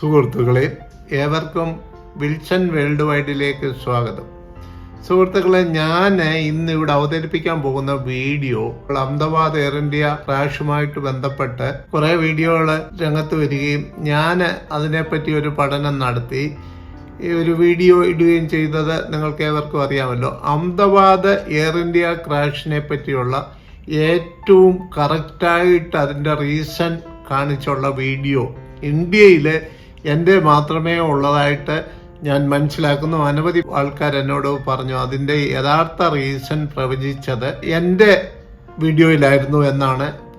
സുഹൃത്തുക്കളെ ഏവർക്കും Wilson world വൈഡിലേക്ക് സ്വാഗതം. സുഹൃത്തുക്കളെ ഞാൻ ഇന്ന് ഇവിടെ അവതരിപ്പിക്കാൻ പോകുന്ന വീഡിയോ അഹമ്മദാബാദ് എയർ ഇന്ത്യ ക്രാഷുമായിട്ട് ബന്ധപ്പെട്ട് കുറേ വീഡിയോകൾ രംഗത്ത് വരികയും ഞാൻ അതിനെപ്പറ്റി ഒരു പഠനം നടത്തി. ഒരു വീഡിയോ ഇടുകയും ചെയ്തത് നിങ്ങൾക്ക് ഏവർക്കും അറിയാമല്ലോ. അഹമ്മദാബാദ് എയർ ഇന്ത്യ ക്രാഷിനെ പറ്റിയുള്ള ഏറ്റവും കറക്റ്റായിട്ട് അതിന്റെ റീസൺ കാണിച്ചുള്ള വീഡിയോ. ഇന്ത്യയിൽ എന്റെ മാത്രമേ ഉള്ളതായിട്ട് ഞാൻ മനസ്സിലാക്കുന്നു. അനവധി ആൾക്കാർ എന്നോട് പറഞ്ഞു അതിന്റെ യഥാർത്ഥ റീസൺ പ്രവചിച്ചത് എന്റെ വീഡിയോയിലായിരുന്നു എന്നാണ്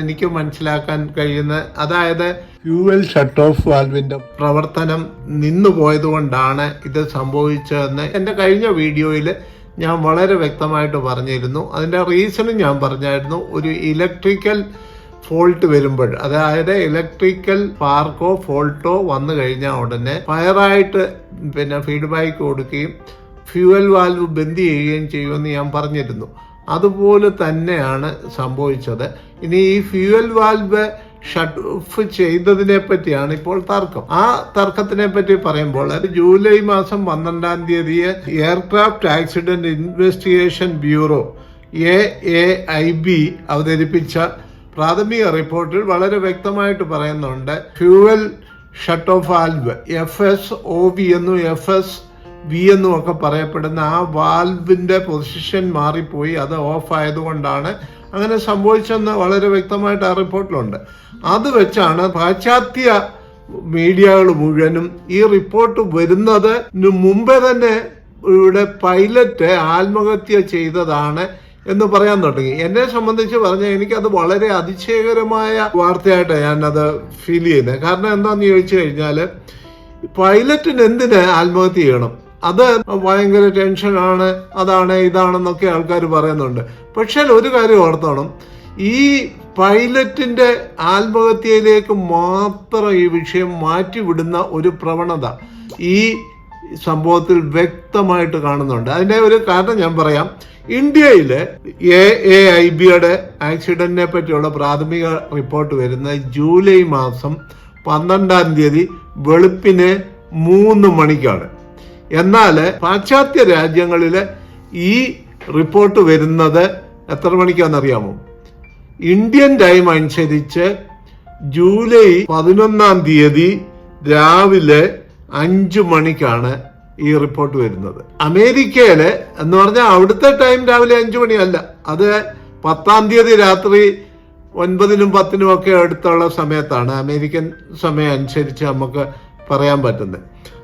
എനിക്ക് മനസ്സിലാക്കാൻ കഴിയുന്നത്. അതായത് ഫ്യൂവൽ ഷട്ട് ഓഫ് വാൽവിന്റെ പ്രവർത്തനം നിന്നുപോയതുകൊണ്ടാണ് ഇത് സംഭവിച്ചതെന്ന് എന്റെ കഴിഞ്ഞ വീഡിയോയിൽ ഞാൻ വളരെ വ്യക്തമായിട്ട് പറഞ്ഞിരുന്നു. അതിന്റെ റീസണും ഞാൻ പറഞ്ഞായിരുന്നു. ഒരു ഇലക്ട്രിക്കൽ ഫോൾട്ട് വരുമ്പോൾ അതായത് ഇലക്ട്രിക്കൽ പാർക്കോ ഫോൾട്ടോ വന്നു കഴിഞ്ഞാൽ ഉടനെ ഫയറായിട്ട് പിന്നെ ഫീഡ്ബാക്ക് കൊടുക്കുകയും ഫ്യൂവൽ വാൽവ് ബന്ദ് ചെയ്യുകയും ചെയ്യുമെന്ന് ഞാൻ പറഞ്ഞിരുന്നു. അതുപോലെ തന്നെയാണ് സംഭവിച്ചത്. ഇനി ഈ ഫ്യൂവൽ വാൽവ് ഷട്ട് ഓഫ് ചെയ്തതിനെ പറ്റിയാണ് ഇപ്പോൾ തർക്കം. ആ തർക്കത്തിനെ പറ്റി പറയുമ്പോൾ ജൂലൈ മാസം പന്ത്രണ്ടാം തീയതി aircraft accident investigation bureau A A I B അവതരിപ്പിച്ച പ്രാഥമിക റിപ്പോർട്ടിൽ വളരെ വ്യക്തമായിട്ട് പറയുന്നുണ്ട്. Fuel shut off valve F S O V എന്നും എഫ് എസ് വി എന്നും ഒക്കെ പറയപ്പെടുന്ന ആ വാൽവിന്റെ പൊസിഷൻ മാറിപ്പോയി അത് ഓഫ് ആയതുകൊണ്ടാണ്. അങ്ങനെ സംഭവിച്ചെന്ന് വളരെ വ്യക്തമായിട്ട് ആ റിപ്പോർട്ടിലുണ്ട്. അത് വെച്ചാണ് പാശ്ചാത്യ മീഡിയകൾ മുഴുവനും ഈ റിപ്പോർട്ട് വരുന്നത് മുമ്പേ തന്നെ ഇവിടെ പൈലറ്റ് ആത്മഹത്യ ചെയ്തതാണ്. എന്ന് പറയാൻ തുടങ്ങി. എന്നെ സംബന്ധിച്ച് പറഞ്ഞാൽ എനിക്കത് വളരെ അതിശയകരമായ വാർത്തയായിട്ടാണ് ഞാനത് ഫീൽ ചെയ്യുന്നത് കാരണം എന്താണെന്ന് ചോദിച്ചു കഴിഞ്ഞാൽ പൈലറ്റിന് എന്തിന് ആത്മഹത്യ ചെയ്യണം? അത് ഭയങ്കര ടെൻഷനാണ് അതാണ് ഇതാണെന്നൊക്കെ ആൾക്കാർ പറയുന്നുണ്ട്. പക്ഷേ ഒരു കാര്യം ഓർത്തോണം. ഈ പൈലറ്റിന്റെ ആത്മഹത്യയിലേക്ക് മാത്രം ഈ വിഷയം മാറ്റിവിടുന്ന ഒരു പ്രവണത ഈ സംഭവത്തിൽ വ്യക്തമായിട്ട് കാണുന്നുണ്ട്. അതിന്റെ ഒരു കാരണം ഞാൻ പറയാം. ഇന്ത്യയിൽ എ എ ഐ ബിയുടെ ആക്സിഡന്റിനെ പറ്റിയുള്ള പ്രാഥമിക റിപ്പോർട്ട് വരുന്ന ജൂലൈ മാസം പന്ത്രണ്ടാം തീയതി വെളുപ്പിന് മൂന്ന് മണിക്കാണ്. എന്നാൽ പാശ്ചാത്യ രാജ്യങ്ങളിൽ ഈ റിപ്പോർട്ട് വരുന്നത് എത്ര മണിക്കാണെന്നറിയാമോ ഇന്ത്യൻ ടൈം അനുസരിച്ച് ജൂലൈ പതിനൊന്നാം തീയതി രാവിലെ അഞ്ചു മണിക്കാണ് ഈ റിപ്പോർട്ട് വരുന്നത്. അമേരിക്കയിൽ എന്ന് പറഞ്ഞാൽ അവിടുത്തെ ടൈം രാവിലെ അഞ്ചു മണിയല്ല. അത് പത്താം തീയതി രാത്രി ഒൻപതിനും പത്തിനും ഒക്കെ അടുത്തുള്ള സമയത്താണ്. അമേരിക്കൻ സമയം അനുസരിച്ച് നമുക്ക് പറയാൻ പറ്റുന്നത്.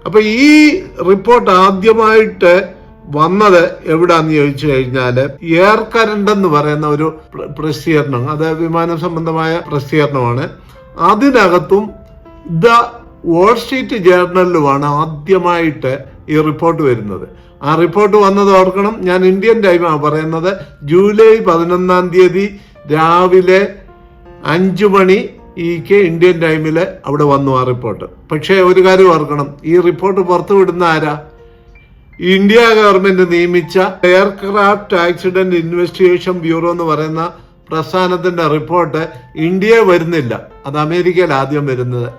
അപ്പൊ ഈ റിപ്പോർട്ട് ആദ്യമായിട്ട് വന്നത് എവിടാന്ന് ചോദിച്ചു കഴിഞ്ഞാൽ എയർ കറണ്ട് എന്ന് പറയുന്ന ഒരു പ്ര- പ്രസിദ്ധീകരണം അത് വിമാന സംബന്ധമായ പ്രസിദ്ധീകരണമാണ്. അതിനകത്തും ദ വാൾ സ്ട്രീറ്റ് ജേർണലിലുമാണ് ആദ്യമായിട്ട് ഈ റിപ്പോർട്ട് വരുന്നത്. ആ റിപ്പോർട്ട് വന്നത് ഓർക്കണം ഞാൻ ഇന്ത്യൻ ടൈമാണ് പറയുന്നത്. ജൂലൈ പതിനൊന്നാം തീയതി രാവിലെ അഞ്ചു മണി ഈക്ക് ഇന്ത്യൻ ടൈമിൽ അവിടെ വന്നു ആ റിപ്പോർട്ട്. പക്ഷേ ഒരു കാര്യം ഓർക്കണം ഈ റിപ്പോർട്ട് പുറത്തുവിടുന്ന ആരാ? ഇന്ത്യ ഗവൺമെന്റ് നിയമിച്ച എയർക്രാഫ്റ്റ് ആക്സിഡന്റ് ഇൻവെസ്റ്റിഗേഷൻ ബ്യൂറോ എന്ന് പറയുന്ന പ്രസ്ഥാനത്തിന്റെ റിപ്പോർട്ട് ഇന്ത്യയെ വരുന്നില്ല. അത് അമേരിക്കയിൽ ആദ്യം വരുന്നത്.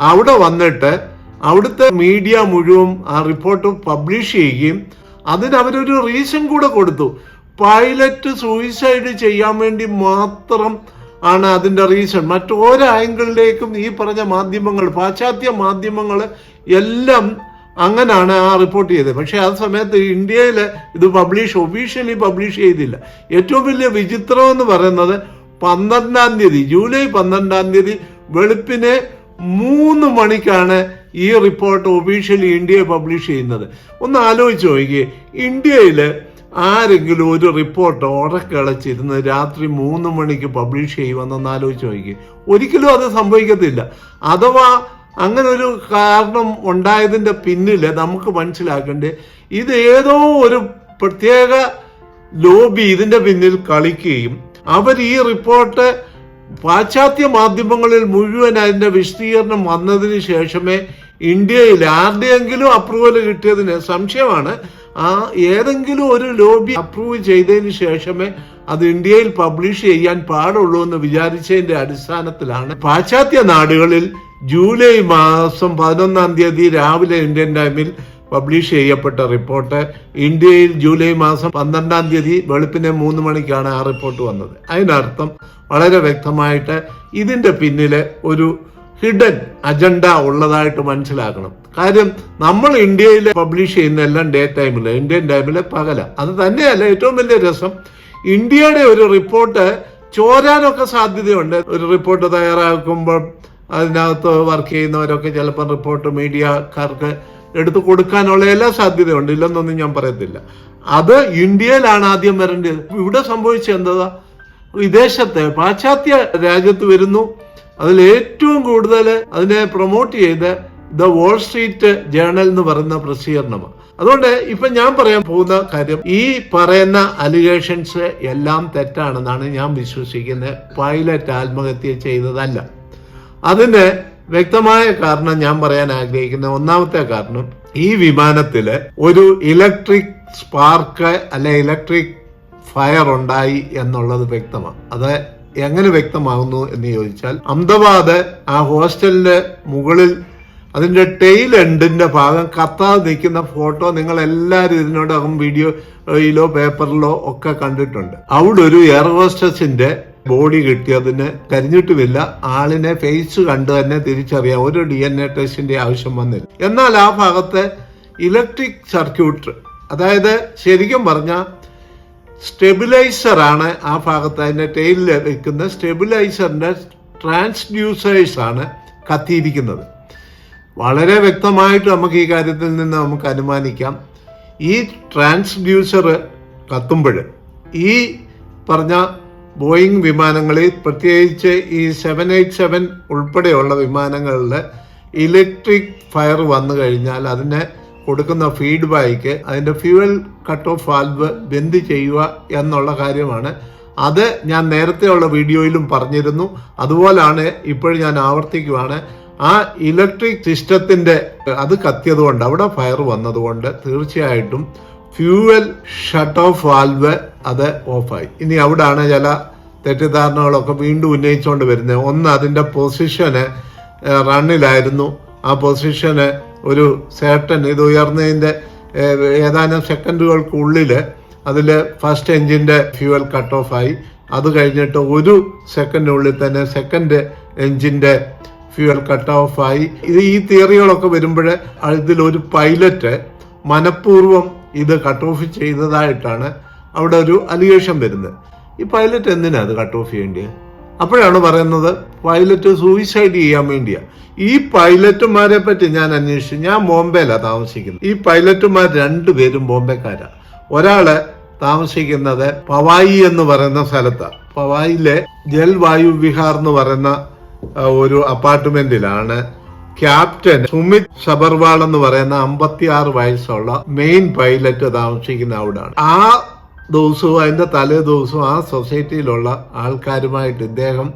അവിടെ വന്നിട്ട് അവിടുത്തെ മീഡിയ മുഴുവൻ ആ റിപ്പോർട്ട് പബ്ലിഷ് ചെയ്യുകയും അതിന് അവരൊരു റീസൺ കൂടെ കൊടുത്തു. പൈലറ്റ് സൂയിസൈഡ് ചെയ്യാൻ വേണ്ടി മാത്രം ആണ് അതിന്റെ റീസൺ മറ്റൊരു ആംഗിളിലേക്കും ഈ പറഞ്ഞ മാധ്യമങ്ങൾ പാശ്ചാത്യ മാധ്യമങ്ങൾ എല്ലാം അങ്ങനാണ് ആ റിപ്പോർട്ട് ചെയ്തത്. പക്ഷേ ആ സമയത്ത് ഇന്ത്യയിൽ ഇത് പബ്ലിഷ് ഒഫീഷ്യലി പബ്ലിഷ് ചെയ്തില്ല. ഏറ്റവും വലിയ വിചിത്രം എന്ന് പറയുന്നത് പന്ത്രണ്ടാം തീയതി ജൂലൈ പന്ത്രണ്ടാം തീയതി വെളുപ്പിന് മൂന്ന് മണിക്കാണ് ഈ റിപ്പോർട്ട് ഒഫീഷ്യലി ഇന്ത്യയെ പബ്ലിഷ് ചെയ്യുന്നത്. ഒന്ന് ആലോചിച്ച് നോക്കിയേ ഇന്ത്യയിൽ ആരെങ്കിലും ഒരു റിപ്പോർട്ട് ഉറക്കളച്ചിരുന്ന് രാത്രി മൂന്ന് മണിക്ക് പബ്ലിഷ് ചെയ്യുമെന്നൊന്ന് ആലോചിച്ച് നോക്കിയേ. ഒരിക്കലും അത് സംഭവിക്കത്തില്ല. അഥവാ അങ്ങനെ ഒരു കാരണം ഉണ്ടായതിന്റെ പിന്നിൽ നമുക്ക് മനസ്സിലാക്കേണ്ടത് ഇത് ഏതോ ഒരു പ്രത്യേക ലോബി ഇതിന്റെ പിന്നിൽ കളിക്കുകയും അവർ ഈ റിപ്പോർട്ട് പാശ്ചാത്യ മാധ്യമങ്ങളിൽ മുഴുവൻ അതിന്റെ വിശദീകരണം വന്നതിന് ശേഷമേ ഇന്ത്യയിൽ ആരുടെയെങ്കിലും അപ്രൂവൽ കിട്ടിയതിന് സംശയമാണ്. ആ ഏതെങ്കിലും ഒരു ലോബി അപ്രൂവ് ചെയ്തതിന് ശേഷമേ അത് ഇന്ത്യയിൽ പബ്ലിഷ് ചെയ്യാൻ പാടുള്ളൂ എന്ന് വിചാരിച്ചതിന്റെ അടിസ്ഥാനത്തിലാണ്. പാശ്ചാത്യ നാടുകളിൽ ജൂലൈ മാസം പതിനൊന്നാം തീയതി രാവിലെ ഇന്ത്യൻ ടൈമിൽ പബ്ലിഷ് ചെയ്യപ്പെട്ട റിപ്പോർട്ട് ഇന്ത്യയിൽ ജൂലൈ മാസം പന്ത്രണ്ടാം തീയതി വെളുപ്പിനെ മൂന്ന് മണിക്കാണ് ആ റിപ്പോർട്ട് വന്നത്. അതിനർത്ഥം വളരെ വ്യക്തമായിട്ട് ഇതിന്റെ പിന്നിൽ ഒരു ഹിഡൻ അജണ്ട ഉള്ളതായിട്ട് മനസ്സിലാക്കണം. കാര്യം നമ്മൾ ഇന്ത്യയിൽ പബ്ലിഷ് ചെയ്യുന്ന എല്ലാം ഡേ ടൈമിൽ ഇന്ത്യൻ ടൈമിൽ പകല. അത് തന്നെയല്ല ഏറ്റവും വലിയ രസം. ഇന്ത്യയുടെ ഒരു റിപ്പോർട്ട് ചോരാനൊക്കെ സാധ്യതയുണ്ട്. ഒരു റിപ്പോർട്ട് തയ്യാറാക്കുമ്പോൾ അതിനകത്ത് വർക്ക് ചെയ്യുന്നവരൊക്കെ ചിലപ്പോൾ റിപ്പോർട്ട് മീഡിയക്കാർക്ക് എടുത്തു കൊടുക്കാനുള്ള എല്ലാ സാധ്യതയുണ്ട്. ഇല്ലെന്നൊന്നും ഞാൻ പറയത്തില്ല. അത് ഇന്ത്യയിലാണ് ആദ്യം വരേണ്ടത്. ഇവിടെ സംഭവിച്ചത് എന്താ? വിദേശത്തെ പാശ്ചാത്യ രാജ്യത്ത് വരുന്നു. അതിൽ ഏറ്റവും കൂടുതൽ അതിനെ പ്രൊമോട്ട് ചെയ്ത് ദ വോൾ സ്ട്രീറ്റ് ജേണൽ എന്ന് പറയുന്ന പ്രസിദ്ധീകരണമാണ്. അതുകൊണ്ട് ഇപ്പൊ ഞാൻ പറയാൻ പോകുന്ന കാര്യം ഈ പറയുന്ന അലിഗേഷൻസ് എല്ലാം തെറ്റാണെന്നാണ് ഞാൻ വിശ്വസിക്കുന്നത്. പൈലറ്റ് ആത്മഹത്യ ചെയ്തതല്ല. അതിന് വ്യക്തമായ കാരണം ഞാൻ പറയാൻ ആഗ്രഹിക്കുന്ന ഒന്നാമത്തെ കാരണം ഈ വിമാനത്തിൽ ഒരു ഇലക്ട്രിക് സ്പാർക്ക് അല്ലെ ഇലക്ട്രിക് ഫയർ ഉണ്ടായി എന്നുള്ളത് വ്യക്തമാണ്. അത് എങ്ങനെ വ്യക്തമാകുന്നു എന്ന് ചോദിച്ചാൽ അഹമ്മദാബാദ് ആ ഹോസ്റ്റലിന്റെ മുകളിൽ അതിന്റെ ടെയിൽ എൻഡിന്റെ ഭാഗം കത്താതെ നിൽക്കുന്ന ഫോട്ടോ നിങ്ങൾ എല്ലാവരും ഇതിനോടകം വീഡിയോയിലോ പേപ്പറിലോ ഒക്കെ കണ്ടിട്ടുണ്ട്. അവിടെ ഒരു എയർ ഹോസ്റ്റസിന്റെ ബോഡി കിട്ടിയതിന് കരിഞ്ഞിട്ടുമില്ല. ആളിനെ ഫേസ് കണ്ട് തന്നെ തിരിച്ചറിയാം. ഒരു ഡി എൻ എ ടെസ്റ്റിന്റെ ആവശ്യം വന്നില്ല. എന്നാൽ ആ ഭാഗത്ത് ഇലക്ട്രിക് സർക്യൂട്ട് അതായത് ശരിക്കും പറഞ്ഞ സ്റ്റെബിലൈസറാണ് ആ ഭാഗത്ത് അതിന്റെ ടെയിലിൽ വെക്കുന്ന സ്റ്റെബിലൈസറിന്റെ ട്രാൻസ്ഡ്യൂസേഴ്സ് ആണ് കത്തിയിരിക്കുന്നത്. വളരെ വ്യക്തമായിട്ട് നമുക്ക് ഈ കാര്യത്തിൽ നിന്ന് നമുക്ക് അനുമാനിക്കാം. ഈ ട്രാൻസ്ഡ്യൂസർ കത്തുമ്പോൾ ഈ പറഞ്ഞ ബോയിങ് വിമാനങ്ങളിൽ പ്രത്യേകിച്ച് ഈ സെവൻ എയ്റ്റ് സെവൻ ഉൾപ്പെടെയുള്ള വിമാനങ്ങളിൽ ഇലക്ട്രിക് ഫയർ വന്നു കഴിഞ്ഞാൽ അതിന് കൊടുക്കുന്ന ഫീഡ്ബാക്ക് അതിന്റെ ഫ്യൂവൽ കട്ട് ഓഫ് വാൽവ് ബന്ദ് ചെയ്യുക എന്നുള്ള കാര്യമാണ്. അത് ഞാൻ നേരത്തെയുള്ള വീഡിയോയിലും പറഞ്ഞിരുന്നു. അതുപോലാണ് ഇപ്പോൾ ഞാൻ ആവർത്തിക്കുവാണ്. ആ ഇലക്ട്രിക് സിസ്റ്റത്തിന്റെ അത് കത്തിയതുകൊണ്ട് അവിടെ ഫയർ വന്നതുകൊണ്ട് തീർച്ചയായിട്ടും ഫ്യൂവൽ ഷട്ട് ഓഫ് വാൽവ് അത് ഓഫായി. ഇനി അവിടാണ് ചില തെറ്റിദ്ധാരണകളൊക്കെ വീണ്ടും ഉന്നയിച്ചുകൊണ്ട് വരുന്നത്. ഒന്ന് അതിന്റെ പൊസിഷന് റണ്ണിലായിരുന്നു. ആ പൊസിഷന് ഒരു സേട്ടൻ ഇത് ഉയർന്നതിന്റെ ഏതാനും സെക്കൻഡുകൾക്കുള്ളിൽ അതിൽ ഫസ്റ്റ് എഞ്ചിന്റെ ഫ്യൂവൽ കട്ട് ഓഫ് ആയി. അത് കഴിഞ്ഞിട്ട് ഒരു സെക്കൻഡിനുള്ളിൽ തന്നെ സെക്കൻഡ് എഞ്ചിന്റെ ഫ്യൂവൽ കട്ട് ഓഫ് ആയി. ഇത് ഈ തിയറികളൊക്കെ വരുമ്പോൾ ഇതിലൊരു പൈലറ്റ് മനഃപൂർവം ഇത് കട്ട് ഓഫ് ചെയ്തതായിട്ടാണ് അവിടെ ഒരു അലിഗേഷൻ വരുന്നത്. ഈ പൈലറ്റ് എന്തിനാ അത് കട്ട് ഓഫ് ചെയ്യേണ്ടത് അപ്പോഴാണ് പറയുന്നത് പൈലറ്റ് സൂയിസൈഡ് ചെയ്യാൻ വേണ്ടിയാ. ഈ പൈലറ്റുമാരെ പറ്റി ഞാൻ അന്വേഷിച്ചു. ഞാൻ ബോംബെയിലാണ് താമസിക്കുന്നത്. ഈ പൈലറ്റുമാർ രണ്ടുപേരും ബോംബെക്കാരാ. ഒരാൾ താമസിക്കുന്നത് പവായി എന്ന് പറയുന്ന സ്ഥലത്താണ് പവായിലെ ജൽവായു വിഹാർ എന്ന് പറയുന്ന ഒരു അപ്പാർട്ട്മെന്റിലാണ് ക്യാപ്റ്റൻ സുമിത് സബർവാൾ എന്ന് പറയുന്ന അമ്പത്തിയാറ് വയസ്സുള്ള മെയിൻ പൈലറ്റ് താമസിക്കുന്ന അവിടാണ്. ആ ദിവസവും അതിന്റെ തലേ ദിവസവും ആ സൊസൈറ്റിയിലുള്ള ആൾക്കാരുമായിട്ട് ഇദ്ദേഹം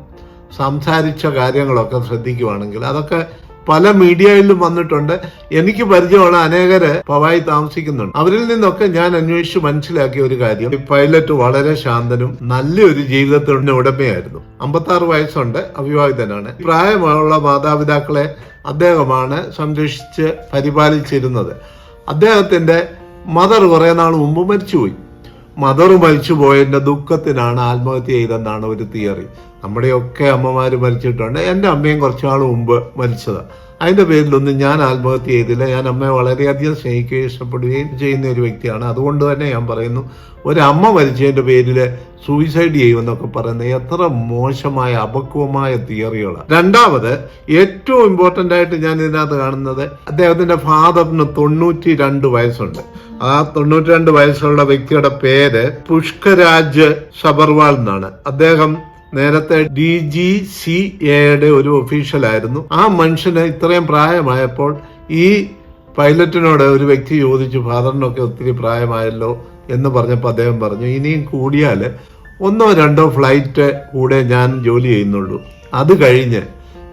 സംസാരിച്ച കാര്യങ്ങളൊക്കെ ശ്രദ്ധിക്കുവാണെങ്കിൽ അതൊക്കെ പല മീഡിയയിലും വന്നിട്ടുണ്ട്. എനിക്ക് പരിചയമുള്ള അനേകര് പവായി താമസിക്കുന്നുണ്ട്. അവരിൽ നിന്നൊക്കെ ഞാൻ അന്വേഷിച്ച് മനസ്സിലാക്കിയ ഒരു കാര്യം. ഈ പൈലറ്റ് വളരെ ശാന്തനും നല്ലൊരു ജീവിതത്തിന്റെ ഉടമയായിരുന്നു. അമ്പത്താറ് വയസ്സുണ്ട്. അവിവാഹിതനാണ്. പ്രായമുള്ള മാതാപിതാക്കളെ അദ്ദേഹമാണ് സംരക്ഷിച്ച് പരിപാലിച്ചിരുന്നത്. അദ്ദേഹത്തിന്റെ മദർ കുറെ നാൾ മുമ്പ് മരിച്ചുപോയി. മദർ മരിച്ചു പോയതിന്റെ ദുഃഖത്തിനാണ് ആത്മഹത്യ ചെയ്തെന്നാണ് ഒരു തിയറി. നമ്മുടെയൊക്കെ അമ്മമാർ മരിച്ചിട്ടുണ്ട്. എന്റെ അമ്മയും കുറച്ചു നാൾ മുമ്പ് മരിച്ചത്. അതിന്റെ പേരിലൊന്നും ഞാൻ ആത്മഹത്യ ചെയ്തില്ല. ഞാൻ അമ്മയെ വളരെയധികം സ്നേഹിക്കുകയും ഇഷ്ടപ്പെടുകയും ചെയ്യുന്ന ഒരു വ്യക്തിയാണ്. അതുകൊണ്ട് തന്നെ ഞാൻ പറയുന്നു ഒരമ്മ മരിച്ചതിന്റെ പേരിൽ സൂയിസൈഡ് ചെയ്യുമെന്നൊക്കെ പറയുന്നത് എത്ര മോശമായ അപക്വമായ തിയറികളാണ്. രണ്ടാമത് ഏറ്റവും ഇമ്പോർട്ടന്റ് ആയിട്ട് ഞാൻ ഇതിനകത്ത് കാണുന്നത് അദ്ദേഹത്തിന്റെ ഫാദറിന് തൊണ്ണൂറ്റി രണ്ട് വയസ്സുണ്ട്. ആ തൊണ്ണൂറ്റി രണ്ട് വയസ്സുള്ള വ്യക്തിയുടെ പേര് പുഷ്കരാജ് സബർവാൾ എന്നാണ്. അദ്ദേഹം നേരത്തെ ഡി ജി സി എയുടെ ഒരു ഒഫീഷ്യലായിരുന്നു ആ മനുഷ്യന് ഇത്രയും പ്രായമായപ്പോൾ ഈ പൈലറ്റിനോട് ഒരു വ്യക്തി ചോദിച്ചു ഫാദറിനൊക്കെ ഒത്തിരി പ്രായമായല്ലോ എന്ന് പറഞ്ഞപ്പോൾ അദ്ദേഹം പറഞ്ഞു ഇനിയും കൂടിയാൽ ഒന്നോ രണ്ടോ ഫ്ലൈറ്റ് കൂടെ ഞാൻ ജോലി ചെയ്യുന്നുള്ളൂ. അത് കഴിഞ്ഞ്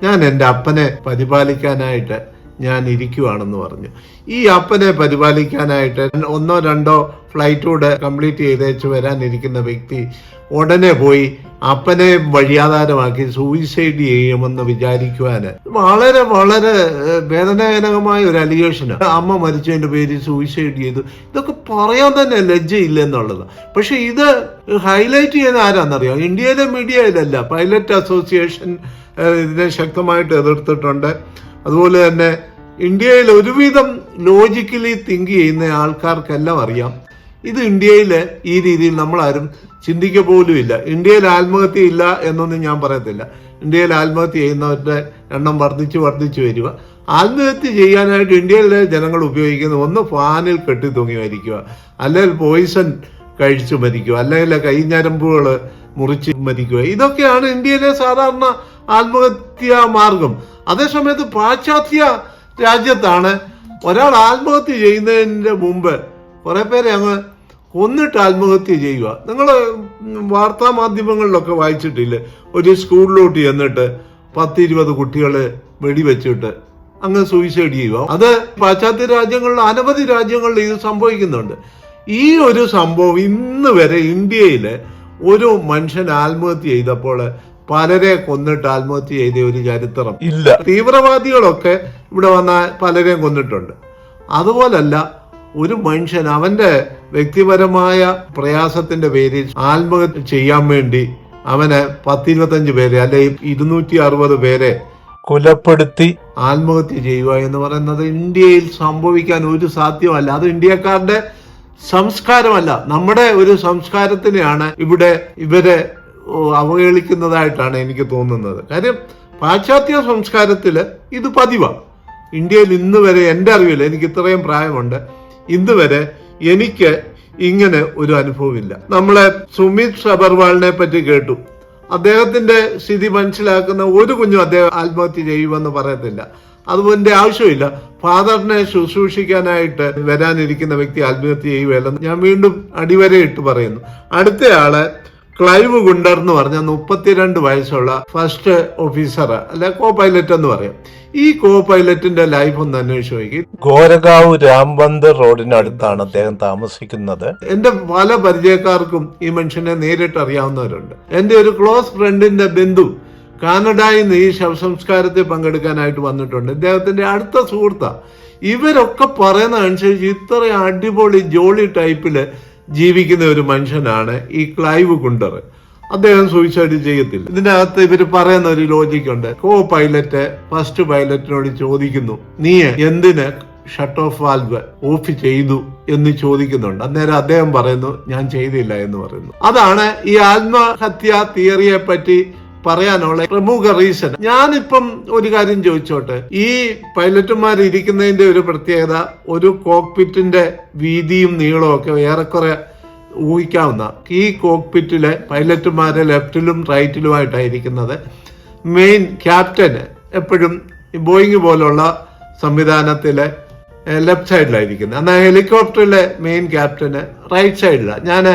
ഞാൻ എന്റെ അപ്പനെ പരിപാലിക്കാനായിട്ട് ഞാൻ ഇരിക്കുവാണെന്ന് പറഞ്ഞു. ഈ അപ്പനെ പരിപാലിക്കാനായിട്ട് ഒന്നോ രണ്ടോ ഫ്ലൈറ്റൂടെ കംപ്ലീറ്റ് ചെയ്തേച്ച് വരാനിരിക്കുന്ന വ്യക്തി ഉടനെ പോയി അപ്പനെ വഴിയാധാരമാക്കി സൂയിസൈഡ് ചെയ്യുമെന്ന് വിചാരിക്കുവാന്. വളരെ വളരെ വേദനാജനകമായ ഒരു അലിഗേഷന് അമ്മ മരിച്ചതിന്റെ പേരിൽ സൂയിസൈഡ് ചെയ്തു. ഇതൊക്കെ പറയാൻ തന്നെ ലജ്ജയില്ല എന്നുള്ളത് പക്ഷെ ഇത് ഹൈലൈറ്റ് ചെയ്യുന്ന ആരാന്നറിയാം? ഇന്ത്യയിലെ മീഡിയയിലല്ല പൈലറ്റ് അസോസിയേഷൻ ഇതിനെ ശക്തമായിട്ട് എതിർത്തിട്ടുണ്ട്. അതുപോലെ തന്നെ ഇന്ത്യയിൽ ഒരുവിധം ലോജിക്കലി തിങ്ക് ചെയ്യുന്ന ആൾക്കാർക്കെല്ലാം അറിയാം. ഇത് ഇന്ത്യയിൽ ഈ രീതിയിൽ നമ്മളാരും ചിന്തിക്കുക പോലുമില്ല ഇന്ത്യയിൽ ആത്മഹത്യ ഇല്ല എന്നൊന്നും ഞാൻ പറയത്തില്ല. ഇന്ത്യയിൽ ആത്മഹത്യ ചെയ്യുന്നവരുടെ എണ്ണം വർദ്ധിച്ചു വർദ്ധിച്ചു വരിക. ആത്മഹത്യ ചെയ്യാനായിട്ട് ഇന്ത്യയിലെ ജനങ്ങൾ ഉപയോഗിക്കുന്ന ഒന്ന് ഫാനിൽ കെട്ടി തൂങ്ങി മരിക്കുക അല്ലെങ്കിൽ പോയിസൺ കഴിച്ചു മരിക്കുക അല്ലെങ്കിൽ കൈഞ്ഞരമ്പുകൾ മുറിച്ച് മരിക്കുക. ഇതൊക്കെയാണ് ഇന്ത്യയിലെ സാധാരണ ആത്മഹത്യാ മാർഗം. അതേസമയത്ത് പാശ്ചാത്യ രാജ്യത്താണ് ഒരാൾ ആത്മഹത്യ ചെയ്യുന്നതിന്റെ മുമ്പ് കുറെ പേരെ അങ്ങ് കൊന്നിട്ട് ആത്മഹത്യ ചെയ്യുക. നിങ്ങൾ വാർത്താ മാധ്യമങ്ങളിലൊക്കെ വായിച്ചിട്ടില്ലേ? ഒരു സ്കൂളിലോട്ട് ചെന്നിട്ട് പത്തിരുപത് കുട്ടികളെ വെടിവെച്ചിട്ട് അങ്ങ് സൂയിസൈഡ് ചെയ്യുക. അത് പാശ്ചാത്യ രാജ്യങ്ങളിൽ അനവധി രാജ്യങ്ങളിൽ ഇത് സംഭവിക്കുന്നുണ്ട്. ഈ ഒരു സംഭവം ഇന്ന് വരെ ഇന്ത്യയിൽ ഒരു മനുഷ്യൻ ആത്മഹത്യ ചെയ്തപ്പോൾ പലരെ കൊന്നിട്ട് ആത്മഹത്യ ചെയ്ത ഒരു ചരിത്രം. ഇല്ല. തീവ്രവാദികളൊക്കെ ഇവിടെ വന്ന പലരെയും കൊന്നിട്ടുണ്ട്. അതുപോലല്ല ഒരു മനുഷ്യൻ അവന്റെ വ്യക്തിപരമായ പ്രയാസത്തിന്റെ പേരിൽ ആത്മഹത്യ ചെയ്യാൻ വേണ്ടി അവനെ പത്തിരുപത്തഞ്ച് പേരെ അല്ലെ ഇരുന്നൂറ്റി അറുപത് പേരെ കൊലപ്പെടുത്തി. ആത്മഹത്യ ചെയ്യുക എന്ന് പറയുന്നത് ഇന്ത്യയിൽ സംഭവിക്കാൻ ഒരു സാധ്യമല്ല. അത് ഇന്ത്യക്കാരുടെ സംസ്കാരമല്ല. നമ്മുടെ ഒരു സംസ്കാരത്തിനെയാണ് ഇവിടെ ഇവരെ അവഹേളിക്കുന്നതായിട്ടാണ് എനിക്ക് തോന്നുന്നത്. കാര്യം പാശ്ചാത്യ സംസ്കാരത്തിൽ ഇത് പതിവാണ്. ഇന്ത്യയിൽ ഇന്ന് വരെ എന്റെ അറിവിൽ എനിക്ക് ഇത്രയും പ്രായമുണ്ട്. ഇന്ന് വരെ എനിക്ക് ഇങ്ങനെ ഒരു അനുഭവമില്ല. നമ്മളെ സുമിത് സബർവാളിനെ പറ്റി കേട്ടു. അദ്ദേഹത്തിന്റെ സ്ഥിതി മനസ്സിലാക്കുന്ന ഒരു കുഞ്ഞും അദ്ദേഹം ആത്മഹത്യ ചെയ്യുമെന്ന് പറയത്തില്ല. അതുപോലെ ആവശ്യമില്ല. ഫാദറിനെ ശുശ്രൂഷിക്കാനായിട്ട് വരാനിരിക്കുന്ന വ്യക്തി ആത്മഹത്യ ചെയ്യുകയല്ലെന്ന് ഞാൻ വീണ്ടും അടിവരയിട്ട് പറയുന്നു. അടുത്തയാൾ ക്ലൈവ് ഗുണ്ടർ എന്ന് പറഞ്ഞ മുപ്പത്തിരണ്ട് വയസ്സുള്ള ഫസ്റ്റ് ഓഫീസർ അല്ലെ കോ പൈലറ്റ് എന്ന് പറയാം. ഈ കോ പൈലറ്റിന്റെ ലൈഫ് ഒന്ന് അന്വേഷിച്ച് നോക്കി. ഗോരഗാവ് രാംബന്ദർ റോഡിനടുത്താണ് അദ്ദേഹം താമസിക്കുന്നത്. എന്റെ പല പരിചയക്കാർക്കും ഈ മനുഷ്യനെ നേരിട്ട് അറിയാവുന്നവരുണ്ട്. എന്റെ ഒരു ക്ലോസ് ഫ്രണ്ടിന്റെ ബന്ധു കാനഡയിൽ നിന്ന് ഈ ശവസംസ്കാരത്തിൽ പങ്കെടുക്കാനായിട്ട് വന്നിട്ടുണ്ട്. ഇദ്ദേഹത്തിന്റെ അടുത്ത സുഹൃത്ത. ഇവരൊക്കെ പറയുന്ന അനുസരിച്ച് ഇത്ര അടിപൊളി ജോളി ടൈപ്പിൽ ജീവിക്കുന്ന ഒരു മനുഷ്യനാണ് ഈ ക്ലൈവ് കുണ്ടർ. അദ്ദേഹം സൂയിസൈഡ് ചെയ്യത്തില്ല. ഇതിനകത്ത് ഇവർ പറയുന്ന ഒരു ലോജിക് ഉണ്ട്. കോ പൈലറ്റ് ഫസ്റ്റ് പൈലറ്റിനോട് ചോദിക്കുന്നു നീ എന്തിന് ഷട്ട് ഓഫ് വാൽവ് ഓഫ് ചെയ്തു? എന്ന് ചോദിക്കുന്നുണ്ട്. അന്നേരം അദ്ദേഹം പറയുന്നു ഞാൻ ചെയ്തില്ല എന്ന് പറയുന്നു. അതാണ് ഈ ആത്മഹത്യാ തിയറിയെ പറ്റി പറയാനുള്ള പ്രമുഖ റീസൺ ഞാനിപ്പം ഒരു കാര്യം ചോദിച്ചോട്ടെ. ഈ പൈലറ്റുമാർ ഇരിക്കുന്നതിന്റെ ഒരു പ്രത്യേകത ഒരു കോക്പിറ്റിന്റെ വീതിയും നീളവും ഒക്കെ ഏറെക്കുറെ ഊഹിക്കാവുന്ന ഈ കോക്പിറ്റിലെ പൈലറ്റുമാരെ ലെഫ്റ്റിലും റൈറ്റിലുമായിട്ടായിരിക്കുന്നത് മെയിൻ ക്യാപ്റ്റന് എപ്പോഴും ബോയിങ് പോലുള്ള സംവിധാനത്തിലെ ലെഫ്റ്റ് സൈഡിലായിരിക്കുന്നത് എന്നാൽ ഹെലികോപ്റ്ററിലെ മെയിൻ ക്യാപ്റ്റന് റൈറ്റ് സൈഡിലാണ് ഞാൻ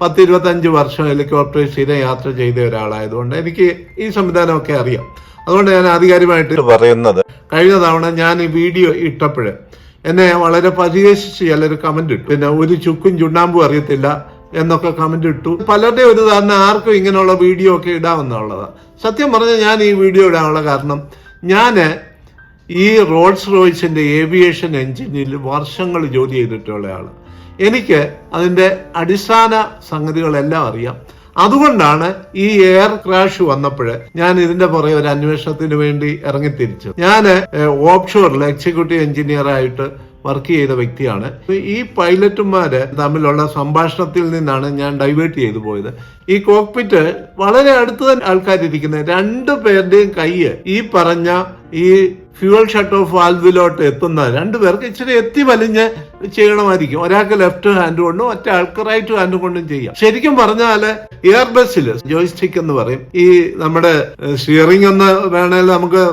പത്ത് ഇരുപത്തഞ്ച് വർഷം ഹെലികോപ്റ്ററിൽ സ്ഥിരം യാത്ര ചെയ്ത ഒരാളായതുകൊണ്ട് എനിക്ക് ഈ സംവിധാനമൊക്കെ അറിയാം. അതുകൊണ്ട് ഞാൻ ആധികാരികമായിട്ട് പറയുന്നത് കഴിഞ്ഞ തവണ ഞാൻ ഈ വീഡിയോ ഇട്ടപ്പോൾ എന്നെ വളരെ പരിഹസിച്ച് ചിലർ കമന്റ് ഇട്ടു. പിന്നെ ഒരു ചുക്കും ചുണ്ണാമ്പും അറിയത്തില്ല എന്നൊക്കെ കമന്റ് ഇട്ടു. പലരുടെ ഒരു ധാരണ ആർക്കും ഇങ്ങനെയുള്ള വീഡിയോ ഒക്കെ ഇടാമെന്നുള്ളതാണ് സത്യം പറഞ്ഞാൽ ഞാൻ ഈ വീഡിയോ ഇടാനുള്ള കാരണം ഞാൻ ഈ റോൾസ് റോയ്സിന്റെ ഏവിയേഷൻ എഞ്ചിനിൽ വർഷങ്ങൾ ജോലി ചെയ്തിട്ടുള്ള ആൾ. എനിക്ക് അതിന്റെ അടിസ്ഥാന സംഗതികളെല്ലാം അറിയാം. അതുകൊണ്ടാണ് ഈ എയർ ക്രാഷ് വന്നപ്പോൾ ഞാൻ ഇതിന്റെ പുറകെ ഒരു അന്വേഷണത്തിന് വേണ്ടി ഇറങ്ങിത്തിരിച്ചു ഞാൻ ഓപ്ഷോറിൽ എക്സിക്യൂട്ടീവ് എഞ്ചിനീയർ ആയിട്ട് വർക്ക് ചെയ്ത വ്യക്തിയാണ്. ഈ പൈലറ്റുമാര് തമ്മിലുള്ള സംഭാഷണത്തിൽ നിന്നാണ് ഞാൻ ഡൈവേർട്ട് ചെയ്തു പോയത്. ഈ കോക്പിറ്റ് വളരെ അടുത്ത് തന്നെ ആൾക്കാരിരിക്കുന്നത് രണ്ടു പേരുടെയും കൈ ഈ പറഞ്ഞ ഈ ഫ്യൂവൽ ഷട്ട് ഓഫ് വാൽവിലോട്ട് എത്തുന്ന രണ്ടുപേർക്ക് ഇച്ചിരി എത്തി വലിഞ്ഞ് ചെയ്യണമായിരിക്കും. ഒരാൾക്ക് ലെഫ്റ്റ് ഹാൻഡ് കൊണ്ടും മറ്റേ ആൾക്ക് റൈറ്റ് ഹാൻഡ് കൊണ്ടും ചെയ്യാം. ശരിക്കും പറഞ്ഞാൽ എയർ ബസ്സിൽ ജോയിസ്റ്റിക് എന്ന് പറയും. ഈ നമ്മുടെ സ്റ്റിയറിംഗ് ഒന്ന് വേണേൽ നമുക്ക്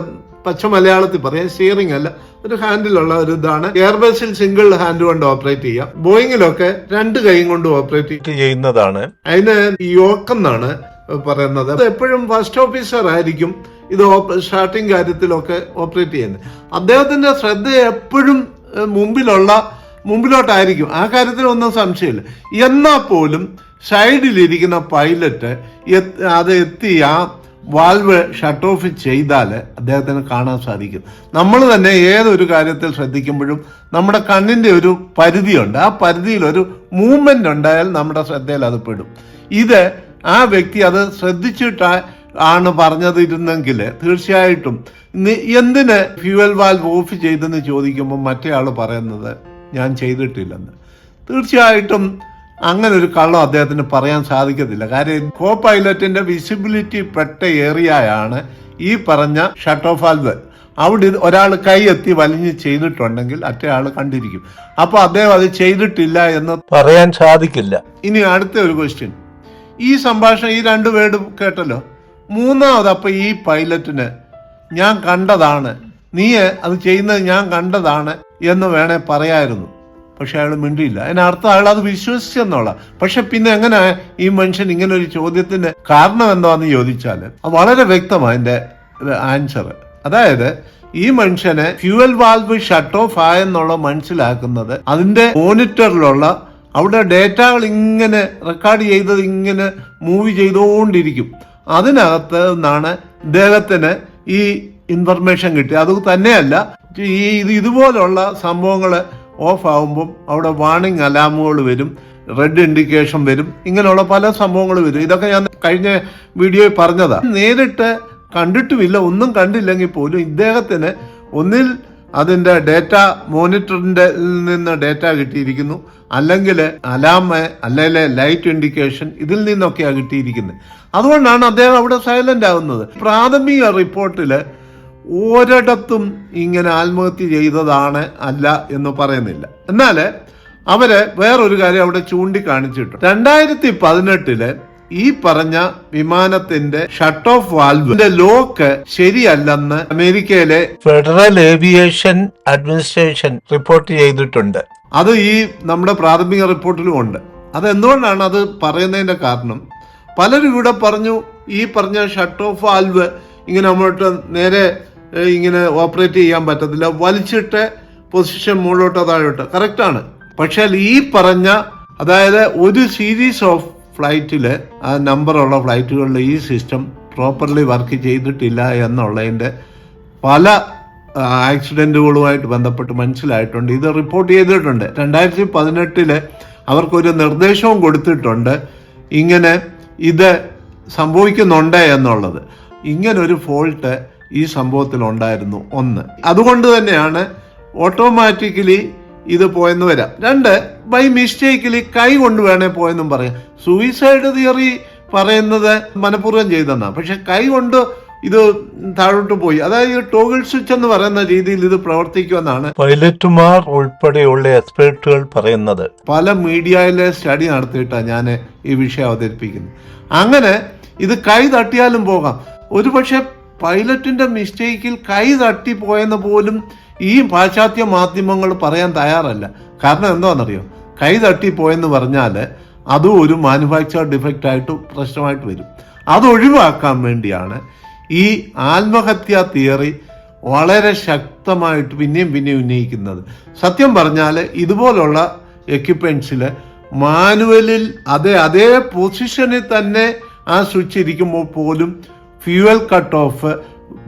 പച്ച മലയാളത്തിൽ പറയാം. സ്റ്റിയറിംഗ് അല്ല ഒരു ഹാൻഡിലുള്ള ഒരു ഇതാണ്. എയർബസിൽ സിംഗിൾ ഹാൻഡ് കൊണ്ട് ഓപ്പറേറ്റ് ചെയ്യാം. ബോയിങ്ങിലൊക്കെ രണ്ട് കൈയും കൊണ്ട് ഓപ്പറേറ്റ് ചെയ്യുന്നതാണ്. അതിന് യോക്കെന്നാണ് പറയുന്നത്. എപ്പോഴും ഫസ്റ്റ് ഓഫീസർ ആയിരിക്കും ഇത് സ്റ്റാർട്ടിങ് കാര്യത്തിലൊക്കെ ഓപ്പറേറ്റ് ചെയ്യുന്നത്. അദ്ദേഹത്തിന്റെ ശ്രദ്ധ എപ്പോഴും മുമ്പിലുള്ള മുമ്പിലോട്ടായിരിക്കും. ആ കാര്യത്തിൽ ഒന്നും സംശയമില്ല. എന്നാൽ പോലും സൈഡിലിരിക്കുന്ന പൈലറ്റ് അത് എത്തി ആ വാൽവ് ഷട്ട് ഓഫ് ചെയ്താൽ അദ്ദേഹത്തിന് കാണാൻ സാധിക്കും. നമ്മൾ തന്നെ ഏതൊരു കാര്യത്തിൽ ശ്രദ്ധിക്കുമ്പോഴും നമ്മുടെ കണ്ണിന്റെ ഒരു പരിധിയുണ്ട്. ആ പരിധിയിൽ ഒരു മൂവ്മെന്റ് ഉണ്ടായാൽ നമ്മുടെ ശ്രദ്ധയിൽ അത് പെടും. ഇത് ആ വ്യക്തി അത് ശ്രദ്ധിച്ചിട്ട് ആണ് പറഞ്ഞതിരുന്നെങ്കിൽ തീർച്ചയായിട്ടും എന്തിന് ഫ്യൂവൽ വാൽവ് ഓഫ് ചെയ്തെന്ന് ചോദിക്കുമ്പോൾ മറ്റേ ആൾ പറയുന്നത് ഞാൻ ചെയ്തിട്ടില്ലെന്ന്. തീർച്ചയായിട്ടും അങ്ങനെ ഒരു കള്ളം അദ്ദേഹത്തിന് പറയാൻ സാധിക്കത്തില്ല. കാര്യം കോ പൈലറ്റിന്റെ വിസിബിലിറ്റി പെട്ട ഏറിയയാണ് ഈ പറഞ്ഞ ഷട്ട് ഓഫ് ആൽവ് അവിടെ ഒരാൾ കൈ എത്തി വലിഞ്ഞ് ചെയ്തിട്ടുണ്ടെങ്കിൽ മറ്റേ ആൾ കണ്ടിരിക്കും. അപ്പോൾ അദ്ദേഹം അത് ചെയ്തിട്ടില്ല എന്ന് പറയാൻ സാധിക്കില്ല. ഇനി അടുത്ത ഒരു ക്വസ്റ്റ്യൻ ഈ സംഭാഷണം ഈ രണ്ട് വേർഡ് കേട്ടല്ലോ? മൂന്നാമത് അപ്പൊ ഈ പൈലറ്റിന് ഞാൻ കണ്ടതാണ്. നീ അത് ചെയ്യുന്നത് ഞാൻ കണ്ടതാണ് എന്ന് വേണേ പറയായിരുന്നു. പക്ഷെ അയാൾ മിണ്ടിയില്ല. അതിനർത്ഥം അയാൾ അത് വിശ്വസിച്ചെന്നുള്ള പക്ഷെ പിന്നെ എങ്ങനെ ഈ മനുഷ്യൻ ഇങ്ങനെ ഒരു ചോദ്യത്തിന് കാരണം എന്താണെന്ന് ചോദിച്ചാൽ വളരെ വ്യക്തമാണ് എന്റെ ആൻസർ അതായത് ഈ മനുഷ്യനെ ഫ്യൂവൽ വാൽവ് ഷട്ട് ഓഫ് ആയെന്നുള്ള മനസ്സിലാക്കുന്നത് അതിന്റെ മോണിറ്ററിലുള്ള അവിടെ ഡേറ്റകൾ ഇങ്ങനെ റെക്കോർഡ് ചെയ്തത് ഇങ്ങനെ മൂവ് ചെയ്തുകൊണ്ടിരിക്കും. അതിനകത്ത് നിന്നാണ് ഇദ്ദേഹത്തിന് ഈ ഇൻഫർമേഷൻ കിട്ടിയത്. അത് തന്നെയല്ല ഈ ഇത് ഇതുപോലുള്ള സംഭവങ്ങൾ ഓഫ് ആകുമ്പം അവിടെ വാണിംഗ് അലാമുകൾ വരും റെഡ് ഇൻഡിക്കേഷൻ വരും ഇങ്ങനെയുള്ള പല സംഭവങ്ങൾ വരും. ഇതൊക്കെ ഞാൻ കഴിഞ്ഞ വീഡിയോയിൽ പറഞ്ഞതാ. നേരിട്ട് കണ്ടിട്ടുമില്ല ഒന്നും കണ്ടില്ലെങ്കിൽ പോലും ഇദ്ദേഹത്തിന് ഒന്നിൽ അതിന്റെ ഡേറ്റ മോണിറ്ററിന്റെ നിന്ന് ഡേറ്റ കിട്ടിയിരിക്കുന്നു. അല്ലെങ്കിൽ അലാം അല്ലെങ്കിൽ ലൈറ്റ് ഇൻഡിക്കേഷൻ ഇതിൽ നിന്നൊക്കെയാണ് കിട്ടിയിരിക്കുന്നത്. അതുകൊണ്ടാണ് അദ്ദേഹം അവിടെ സൈലന്റ് ആവുന്നത്. പ്രാഥമിക റിപ്പോർട്ടിൽ ഒരിടത്തും ഇങ്ങനെ ആത്മഹത്യ ചെയ്തതാണ് അല്ല എന്ന് പറയുന്നില്ല. എന്നാൽ അവർ വേറൊരു കാര്യം അവിടെ ചൂണ്ടിക്കാണിച്ചിട്ടു രണ്ടായിരത്തി പതിനെട്ടിൽ ഈ പറഞ്ഞ വിമാനത്തിന്റെ ഷട്ട് ഓഫ് വാൽവിന്റെ ലോക്ക് ശരിയല്ലെന്ന് അമേരിക്കയിലെ ഫെഡറൽ ഏവിയേഷൻ അഡ്മിനിസ്ട്രേഷൻ റിപ്പോർട്ട് ചെയ്തിട്ടുണ്ട്. അത് ഈ നമ്മുടെ പ്രാഥമിക റിപ്പോർട്ടിലും ഉണ്ട്. അത് എന്തുകൊണ്ടാണ് അത് പറയുന്നതിന്റെ കാരണം? പലരും ഇവിടെ പറഞ്ഞു ഈ പറഞ്ഞ ഷട്ട് ഓഫ് വാൽവ് ഇങ്ങനെ അങ്ങോട്ട് നേരെ ഇങ്ങനെ ഓപ്പറേറ്റ് ചെയ്യാൻ പറ്റത്തില്ല. വലിച്ചിട്ട് പൊസിഷൻ മുകളിലോട്ടോ താഴോട്ടോ. കറക്റ്റാണ് പക്ഷേ ഈ പറഞ്ഞ അതായത് ഒരു സീരീസ് ഓഫ് ഫ്ലൈറ്റിൽ ആ നമ്പറുള്ള ഫ്ലൈറ്റുകളിൽ ഈ സിസ്റ്റം പ്രോപ്പർലി വർക്ക് ചെയ്തിട്ടില്ല എന്നുള്ളതിന്റെ പല ആക്സിഡന്റുകളുമായിട്ട് ബന്ധപ്പെട്ട് മനസ്സിലായിട്ടുണ്ട്. ഇത് റിപ്പോർട്ട് ചെയ്തിട്ടുണ്ട്. രണ്ടായിരത്തി പതിനെട്ടിൽ അവർക്കൊരു നിർദ്ദേശവും കൊടുത്തിട്ടുണ്ട് ഇങ്ങനെ ഇത് സംഭവിക്കുന്നുണ്ട് എന്നുള്ളത്. ഇങ്ങനൊരു ഫോൾട്ട് ഈ സംഭവത്തിൽ ഉണ്ടായിരുന്നു ഒന്ന്. അതുകൊണ്ട് തന്നെയാണ് ഓട്ടോമാറ്റിക്കലി ഇത് പോയെന്ന് വരാം രണ്ട് ബൈ മിസ്റ്റേക്കിലി കൈ കൊണ്ട് വേണേ പോയെന്നും പറയാം. സൂയിസൈഡ് തിയറി പറയുന്നത് മനഃപൂർവം ചെയ്തെന്നാണ് പക്ഷെ കൈ കൊണ്ട് ഇത് താഴോട്ട് പോയി. അതായത് ടോഗിൾ സ്വിച്ച് എന്ന് പറയുന്ന രീതിയിൽ ഇത് പ്രവർത്തിക്കുമെന്നാണ് പൈലറ്റുമാർ ഉൾപ്പെടെയുള്ള എക്സ്പെർട്ടുകൾ പറയുന്നത്. പല മീഡിയയിലെ സ്റ്റഡി നടത്തിയിട്ടാണ് ഞാൻ ഈ വിഷയം അവതരിപ്പിക്കുന്നത്. അങ്ങനെ ഇത് കൈ തട്ടിയാലും പോകാം. ഒരുപക്ഷെ പൈലറ്റിന്റെ മിസ്റ്റേക്കിൽ കൈ തട്ടിപ്പോയെന്ന് പോലും ഈ പാശ്ചാത്യ മാധ്യമങ്ങൾ പറയാൻ തയ്യാറല്ല. കാരണം എന്താണെന്നറിയോ? കൈ തട്ടിപ്പോയെന്ന് പറഞ്ഞാൽ അതും ഒരു മാനുഫാക്ചർ ഡിഫക്റ്റ് ആയിട്ട് പ്രശ്നമായിട്ട് വരും. അത് ഒഴിവാക്കാൻ വേണ്ടിയാണ് ഈ ആത്മഹത്യാ തിയറി വളരെ ശക്തമായിട്ട് പിന്നെയും പിന്നെയും ഉന്നയിക്കുന്നത്. സത്യം പറഞ്ഞാൽ ഇതുപോലുള്ള എക്യുപ്മെന്റ്സിൽ മാനുവലിൽ അതേ അതേ പൊസിഷനിൽ തന്നെ ആ സ്വിച്ച് ഇരിക്കുമ്പോൾ പോലും ഫ്യൂവൽ കട്ട് ഓഫ്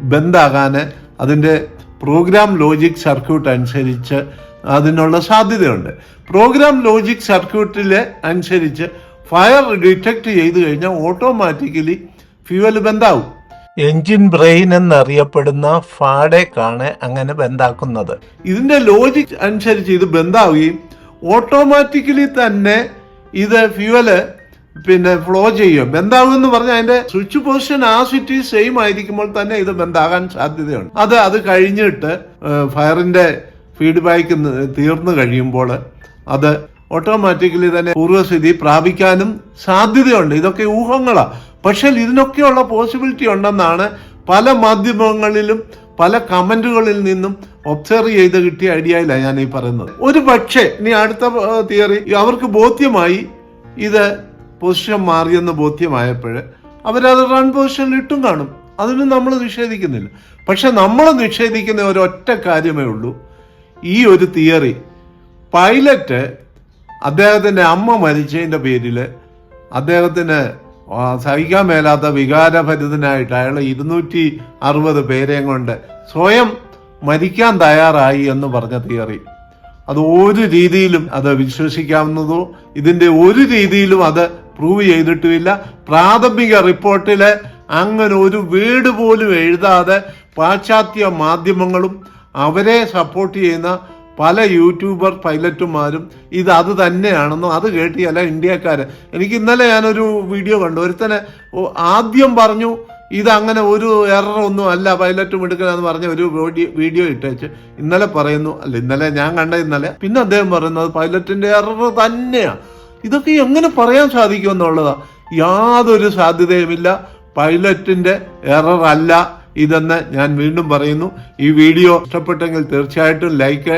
ബന്ധാകാൻ അതിന്റെ പ്രോഗ്രാം ലോജിക് സർക്യൂട്ട് അനുസരിച്ച് അതിനുള്ള സാധ്യതയുണ്ട്. പ്രോഗ്രാം ലോജിക് സർക്യൂട്ടിൽ അനുസരിച്ച് ഫയർ ഡിറ്റക്ട് ചെയ്തു കഴിഞ്ഞാൽ ഓട്ടോമാറ്റിക്കലി ഫ്യൂവൽ ബന്ധാവും. എഞ്ചിൻ ബ്രെയിൻ എന്നറിയപ്പെടുന്ന ഫാഡേക്കാണ് അങ്ങനെ ബന്ധാക്കുന്നത്. ഇതിന്റെ ലോജിക് അനുസരിച്ച് ഇത് ബന്ധാവുകയും ഓട്ടോമാറ്റിക്കലി തന്നെ ഇത് ഫ്യൂവൽ പിന്നെ ഫ്ലോ ചെയ്യും ബന്ധാകും എന്ന് പറഞ്ഞാൽ അതിന്റെ സ്വിച്ച് പൊസിഷൻ ആ സിറ്റി സെയിം ആയിരിക്കുമ്പോൾ തന്നെ ഇത് ബന്ധാകാൻ സാധ്യതയുണ്ട്. അത് അത് കഴിഞ്ഞിട്ട് ഫയറിന്റെ ഫീഡ്ബാക്ക് തീർന്നു കഴിയുമ്പോൾ അത് ഓട്ടോമാറ്റിക്കലി തന്നെ പൂർവസ്ഥിതി പ്രാപിക്കാനും സാധ്യതയുണ്ട്. ഇതൊക്കെ ഊഹങ്ങളാണ് പക്ഷേ ഇതിനൊക്കെയുള്ള പോസിബിലിറ്റി ഉണ്ടെന്നാണ് പല മാധ്യമങ്ങളിലും പല കമന്റുകളിൽ നിന്നും ഒബ്സർവ് ചെയ്ത് കിട്ടിയ ഐഡിയയിലാണ് ഞാൻ ഈ പറയുന്നത്. ഒരു പക്ഷേ ഇനി അടുത്ത തിയറി അവർക്ക് ബോധ്യമായി ഇത് പൊസിഷൻ മാറിയെന്ന് ബോധ്യമായപ്പോൾ അവരത് റൺ പൊസിഷനിൽ ഇട്ടും കാണും. അതിനും നമ്മൾ നിഷേധിക്കുന്നില്ല. പക്ഷെ നമ്മൾ നിഷേധിക്കുന്ന ഒരൊറ്റ കാര്യമേ ഉള്ളൂ. ഈ ഒരു തിയറി പൈലറ്റ് അദ്ദേഹത്തിന്റെ അമ്മ മരിച്ചതിന്റെ പേരിൽ അദ്ദേഹത്തിന് സഹിക്കാൻ മേലാത്ത വികാരഭരിതനായിട്ട് അയാൾ ഇരുന്നൂറ്റി അറുപത് പേരെയും കൊണ്ട് സ്വയം മരിക്കാൻ തയ്യാറായി എന്ന് പറഞ്ഞ തിയറി. അത് ഒരു രീതിയിലും അത് വിശ്വസിക്കാവുന്നതോ ഇതിന്റെ ഒരു രീതിയിലും അത് പ്രൂവ് ചെയ്തിട്ടുമില്ല. പ്രാഥമിക റിപ്പോർട്ടിൽ അങ്ങനെ ഒരു വീട് പോലും എഴുതാതെ പാശ്ചാത്യ മാധ്യമങ്ങളും അവരെ സപ്പോർട്ട് ചെയ്യുന്ന പല യൂട്യൂബർ പൈലറ്റുമാരും ഇത് അത് തന്നെയാണെന്നും അത് കേട്ടിയല്ല ഇന്ത്യക്കാര്. എനിക്ക് ഇന്നലെ ഞാനൊരു വീഡിയോ കണ്ടു. ഒരുത്തനെ ആദ്യം പറഞ്ഞു ഇത് അങ്ങനെ ഒരു എറർ അല്ല പൈലറ്റ് എടുക്കണമെന്ന് പറഞ്ഞ ഒരു വീഡിയോ വീഡിയോ ഇട്ടേച്ച് ഇന്നലെ പറയുന്നു അല്ല ഇന്നലെ ഞാൻ കണ്ട ഇന്നലെ. പിന്നെ അദ്ദേഹം പറയുന്നത് പൈലറ്റിന്റെ എറർ തന്നെയാണ് ഇതൊക്കെ എങ്ങനെ പറയാൻ സാധിക്കുമെന്നുള്ളതാ യാതൊരു സാധ്യതയുമില്ല. പൈലറ്റിന്റെ എറർ അല്ല ഇതെന്ന് ഞാൻ വീണ്ടും പറയുന്നു. ഈ വീഡിയോ ഇഷ്ടപ്പെട്ടെങ്കിൽ തീർച്ചയായിട്ടും ലൈക്ക്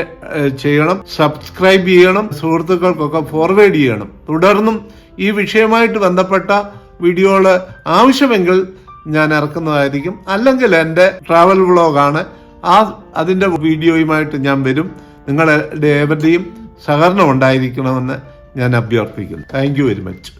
ചെയ്യണം സബ്സ്ക്രൈബ് ചെയ്യണം സുഹൃത്തുക്കൾക്കൊക്കെ ഫോർവേഡ് ചെയ്യണം. തുടർന്നും ഈ വിഷയമായിട്ട് ബന്ധപ്പെട്ട വീഡിയോകൾ ആവശ്യമെങ്കിൽ ഞാൻ ഇറക്കുന്നതായിരിക്കും. അല്ലെങ്കിൽ എന്റെ ട്രാവൽ വ്ളോഗാണ് ആ അതിന്റെ വീഡിയോയുമായിട്ട് ഞാൻ വരും. നിങ്ങളുടെ ഏവരുടെയും സഹകരണം ഉണ്ടായിരിക്കണമെന്ന് ഞാൻ അഭ്യർത്ഥിക്കുന്നു. Thank you very much